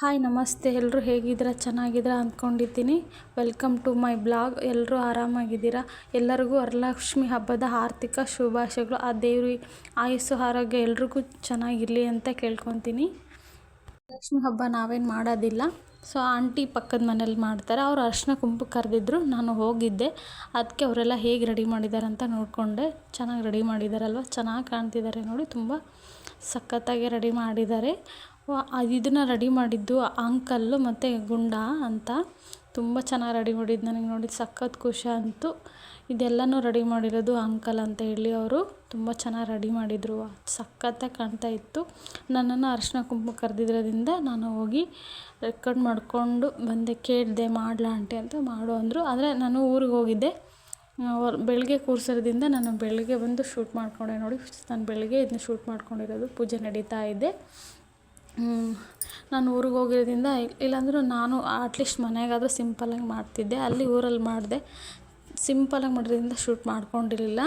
Hi, ನಮಸ್ತೆ. ಎಲ್ಲರೂ ಹೇಗಿದ್ದೀರಾ? ಚೆನ್ನಾಗಿದ್ದೀರಾ ಅಂದ್ಕೊಂಡಿದ್ದೀನಿ. Welcome to my blog. ಎಲ್ಲರೂ ಆರಾಮಾಗಿದ್ದೀರಾ? ಎಲ್ಲರಿಗೂ ವರಲಕ್ಷ್ಮಿ ಹಬ್ಬದ ಆರ್ಥಿಕ ಶುಭಾಶಯಗಳು. ಆ ದೇವ್ರಿ ಆಯುಸ್ಸು, ಆರೋಗ್ಯ ಎಲ್ರಿಗೂ ಚೆನ್ನಾಗಿರಲಿ ಅಂತ ಕೇಳ್ಕೊತೀನಿ. ಲಕ್ಷ್ಮಿ ಹಬ್ಬ ನಾವೇನು ಮಾಡೋದಿಲ್ಲ. ಸೊ ಆಂಟಿ ಪಕ್ಕದ ಮನೇಲಿ ಮಾಡ್ತಾರೆ. ಅವ್ರು ಅರ್ಶಿನ ಕುಂಪು ಕರೆದಿದ್ರು. ನಾನು ಹೋಗಿದ್ದೆ. ಅದಕ್ಕೆ ಅವರೆಲ್ಲ ಹೇಗೆ ರೆಡಿ ಮಾಡಿದ್ದಾರೆ ಅಂತ ನೋಡಿಕೊಂಡೆ. ಚೆನ್ನಾಗಿ ರೆಡಿ ಮಾಡಿದ್ದಾರಲ್ವ ಚೆನ್ನಾಗಿ ಕಾಣ್ತಿದ್ದಾರೆ ನೋಡಿ. ತುಂಬ ಸಖತ್ತಾಗಿ ರೆಡಿ ಮಾಡಿದ್ದಾರೆ. ಇದನ್ನು ರೆಡಿ ಮಾಡಿದ್ದು ಅಂಕಲ್ಲು ಮತ್ತು ಗುಂಡ ಅಂತ. ತುಂಬ ಚೆನ್ನಾಗಿ ರೆಡಿ ಮಾಡಿದ್ದು ನನಗೆ ನೋಡಿ ಸಖತ್ ಖುಷಿ ಅಂತು ಇದೆಲ್ಲನೂ ರೆಡಿ ಮಾಡಿರೋದು ಅಂಕಲ್ ಅಂತ ಹೇಳಿ ಅವರು ತುಂಬ ಚೆನ್ನಾಗಿ ರೆಡಿ ಮಾಡಿದರು. ಸಖತ್ತಾಗಿ ಕಾಣ್ತಾ ಇತ್ತು. ನನ್ನನ್ನು ಅರಿಶಿನ ಕುಂಕುಮ ಕರೆದಿದ್ರಿಂದ ನಾನು ಹೋಗಿ ರೆಕಾರ್ಡ್ ಮಾಡಿಕೊಂಡು ಬಂದೆ, ಕೇಳಿದೆ ಮಾಡಲಾ ಆಂಟಿ ಅಂತ ಮಾಡು ಅಂದರು. ಆದರೆ ನಾನು ಊರಿಗೆ ಹೋಗಿದ್ದೆ. ಬೆಳಗ್ಗೆ ಕೂರ್ಸೋದ್ರಿಂದ ನಾನು ಬೆಳಗ್ಗೆ ಬಂದು ಶೂಟ್ ಮಾಡಿಕೊಂಡೆ ನೋಡಿ. ನಾನು ಬೆಳಗ್ಗೆ ಇದನ್ನ ಶೂಟ್ ಮಾಡ್ಕೊಂಡಿರೋದು ಪೂಜೆ ನಡೀತಾ ಇದೆ. ನಾನು ಊರಿಗೆ ಹೋಗಿರೋದ್ರಿಂದ ಇಲ್ಲಾಂದ್ರೂ ನಾನು ಅಟ್ಲೀಸ್ಟ್ ಮನೆಗಾದರೂ ಸಿಂಪಲ್ಲಾಗಿ ಮಾಡ್ತಿದ್ದೆ. ಅಲ್ಲಿ ಊರಲ್ಲಿ ಮಾಡಿದೆ. ಸಿಂಪಲ್ಲಾಗಿ ಮಾಡಿರೋದ್ರಿಂದ ಶೂಟ್ ಮಾಡ್ಕೊಂಡಿರಲಿಲ್ಲ.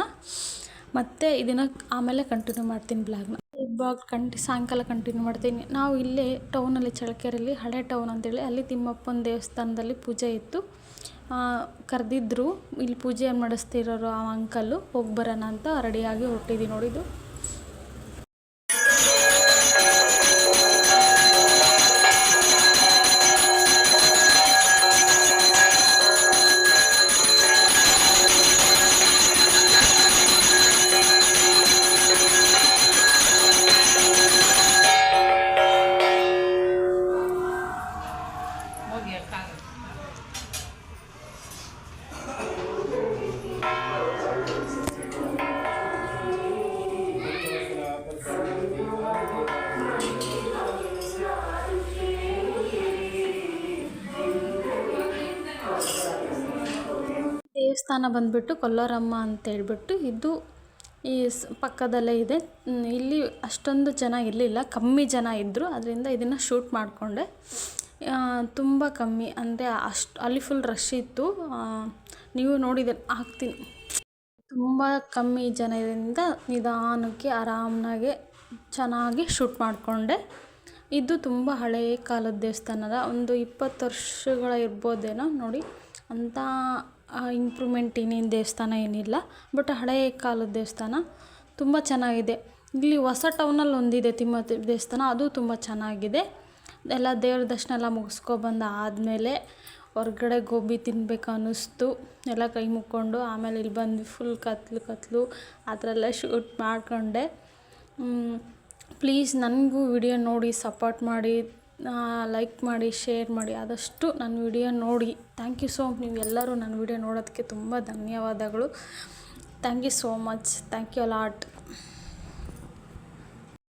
ಮತ್ತು ಇದನ್ನು ಆಮೇಲೆ ಕಂಟಿನ್ಯೂ ಮಾಡ್ತೀನಿ ಬ್ಲಾಗ್ನ ಬ್ಲಾಗ್ ಕಂಟಿ ಸಾಯಂಕಾಲ ಕಂಟಿನ್ಯೂ ಮಾಡ್ತೀನಿ. ನಾವು ಇಲ್ಲೇ ಟೌನಲ್ಲಿ ಚಳ್ಳಕೆರೆಯಲ್ಲಿ ಹಳೆ ಟೌನ್ ಅಂತೇಳಿ ಅಲ್ಲಿ ತಿಮ್ಮಪ್ಪನ ದೇವಸ್ಥಾನದಲ್ಲಿ ಪೂಜೆ ಇತ್ತು. ಕರೆದಿದ್ರು. ಇಲ್ಲಿ ಪೂಜೆ ಮಾಡಿಸ್ತಿರೋರು ಆ ಅಂಕಲ್ಲು ಹೋಗಿ ಬರೋಣ ಅಂತ ರೆಡಿಯಾಗಿ ಹೊರಟಿದ್ದೀನಿ ನೋಡಿದ್ದು ದೇವಸ್ಥಾನ ಬಂದುಬಿಟ್ಟು ಕೊಲ್ಲರಮ್ಮ ಅಂತ ಹೇಳ್ಬಿಟ್ಟು ಇದು ಈ ಸ್ ಪಕ್ಕದಲ್ಲೇ ಇದೆ. ಇಲ್ಲಿ ಅಷ್ಟೊಂದು ಜನ ಇರಲಿಲ್ಲ, ಕಮ್ಮಿ ಜನ ಇದ್ದರು ಅದರಿಂದ ಇದನ್ನು ಶೂಟ್ ಮಾಡಿಕೊಂಡೆ. ತುಂಬ ಕಮ್ಮಿ. ಅಂದರೆ ಅಷ್ಟು, ಅಲ್ಲಿ ಫುಲ್ ರಶ್ ಇತ್ತು. ನೀವು ನೋಡಿದ, ಹಾಕ್ತೀನಿ. ತುಂಬ ಕಮ್ಮಿ ಜನ ಇರೋದ್ರಿಂದ ನಿಧಾನಕ್ಕೆ, ಆರಾಮನಾಗೆ, ಚೆನ್ನಾಗಿ ಶೂಟ್ ಮಾಡಿಕೊಂಡೆ. ಇದು ತುಂಬ ಹಳೆಯ ಕಾಲದ ದೇವಸ್ಥಾನದ ಒಂದು ಇಪ್ಪತ್ತು ವರ್ಷಗಳ ಇರ್ಬೋದೇನೋ ನೋಡಿ. ಅಂಥ ಇಂಪ್ರೂವ್ಮೆಂಟ್ ಏನೇನು ದೇವಸ್ಥಾನ ಏನಿಲ್ಲ ಬಟ್ ಹಳೆಯ ಕಾಲದ ದೇವಸ್ಥಾನ ತುಂಬ ಚೆನ್ನಾಗಿದೆ. ಇಲ್ಲಿ ಹೊಸ ಟೌನಲ್ಲಿ ಒಂದಿದೆ ತಿಮ್ಮತಿ ದೇವಸ್ಥಾನ, ಅದು ತುಂಬ ಚೆನ್ನಾಗಿದೆ. ಎಲ್ಲ ದೇವ್ರ ದರ್ಶನ ಎಲ್ಲ ಮುಗಿಸ್ಕೊಬಂದು ಆದಮೇಲೆ ಹೊರ್ಗಡೆ ಗೋಬಿ ತಿನ್ನಬೇಕು ಅನ್ನಿಸ್ತು. ಎಲ್ಲ ಕೈ ಮುಕ್ಕೊಂಡು ಆಮೇಲೆ ಇಲ್ಲಿ ಬಂದು ಫುಲ್ ಕತ್ಲು ಕತ್ಲು ಆ ಥರ ಎಲ್ಲ ಶೂಟ್ ಮಾಡಿಕೊಂಡೆ. ಪ್ಲೀಸ್ ನನಗೂ ವಿಡಿಯೋ ನೋಡಿ ಸಪೋರ್ಟ್ ಮಾಡಿ. ಲೈಕ್ ಮಾಡಿ ಶೇರ್ ಮಾಡಿ ಆದಷ್ಟು ನನ್ನ ವಿಡಿಯೋ ನೋಡಿ. ಥ್ಯಾಂಕ್ ಯು ಸೋ ನೀವು ಎಲ್ಲರೂ ನನ್ನ ವಿಡಿಯೋ ನೋಡೋದಕ್ಕೆ ತುಂಬ ಧನ್ಯವಾದಗಳು. Thank you so much thank you lot